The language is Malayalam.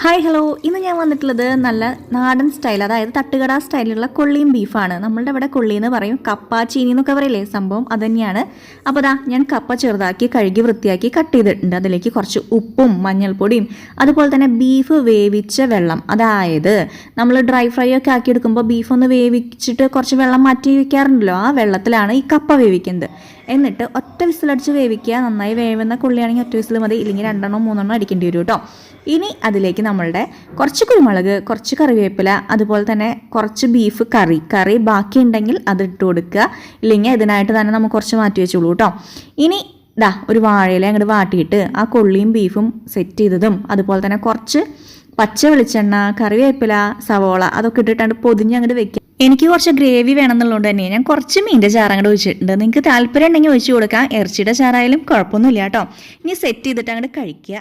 ഹായ് ഹലോ ഇന്ന് ഞാൻ വന്നിട്ടുള്ളത് നല്ല നാടൻ സ്റ്റൈൽ അതായത് തട്ടുകട സ്റ്റൈലിലുള്ള കൊള്ളിയും ബീഫാണ് നമ്മളുടെ ഇവിടെ കൊള്ളി എന്ന് പറയും. കപ്പ ചീനി എന്നൊക്കെ പറയില്ലേ? സംഭവം അത് തന്നെയാണ്. അപ്പോൾ ദാ ഞാൻ കപ്പ ചെറുതാക്കി കഴുകി വൃത്തിയാക്കി കട്ട് ചെയ്തിട്ടുണ്ട്. അതിലേക്ക് കുറച്ച് ഉപ്പും മഞ്ഞൾപ്പൊടിയും അതുപോലെ തന്നെ ബീഫ് വേവിച്ച വെള്ളം. അതായത് നമ്മൾ ഡ്രൈ ഫ്രൈ ഒക്കെ ആക്കി എടുക്കുമ്പോൾ ബീഫ് ഒന്ന് വേവിച്ചിട്ട് കുറച്ച് വെള്ളം മാറ്റി വയ്ക്കാറുണ്ടല്ലോ ആ വെള്ളത്തിലാണ് ഈ കപ്പ വേവിക്കുന്നത്. എന്നിട്ട് ഒറ്റ വിസിലടിച്ച് വേവിക്കുക. നന്നായി വേവുന്ന കൊള്ളിയാണെങ്കിൽ ഒറ്റ വിസിൽ മതി. ഇല്ലെങ്കിൽ രണ്ടെണ്ണോ മൂന്നെണ്ണോ അടിക്കേണ്ടി വരും കേട്ടോ. ഇനി അതിലേക്ക് നമ്മളുടെ കുറച്ച് കുരുമുളക് കുറച്ച് കറിവേപ്പില അതുപോലെ തന്നെ കുറച്ച് ബീഫ് കറി കറി ബാക്കി ഉണ്ടെങ്കിൽ അത് ഇട്ട് കൊടുക്കുക. ഇല്ലെങ്കിൽ ഇതിനായിട്ട് തന്നെ നമുക്ക് കുറച്ച് മാറ്റി വെച്ചോളൂ കേട്ടോ. ഇനി ദാ ഒരു വാഴയില അങ്ങോട്ട് വാട്ടിയിട്ട് ആ കൊള്ളിയും ബീഫും സെറ്റ് ചെയ്തതും അതുപോലെ തന്നെ കുറച്ച് പച്ച വെളിച്ചെണ്ണ കറിവേപ്പില സവോള അതൊക്കെ ഇട്ടിട്ടാണ് പൊതിഞ്ഞ് അങ്ങോട്ട് വെക്കുക എനിക്ക് കുറച്ച് ഗ്രേവി വേണമെന്നുള്ളതുകൊണ്ട് തന്നെ ഞാൻ കുറച്ച് മീന്റെ ചാറ് അങ്ങോട്ട് ഒഴിച്ചിട്ടുണ്ട്. നിങ്ങൾക്ക് താല്പര്യം ഉണ്ടെങ്കിൽ ഒഴിച്ചു കൊടുക്കാം. ഇറച്ചിയുടെ ചാറായാലും കുഴപ്പമൊന്നുമില്ല കേട്ടോ. ഇനി സെറ്റ് ചെയ്തിട്ട് അങ്ങോട്ട് കഴിക്കുക.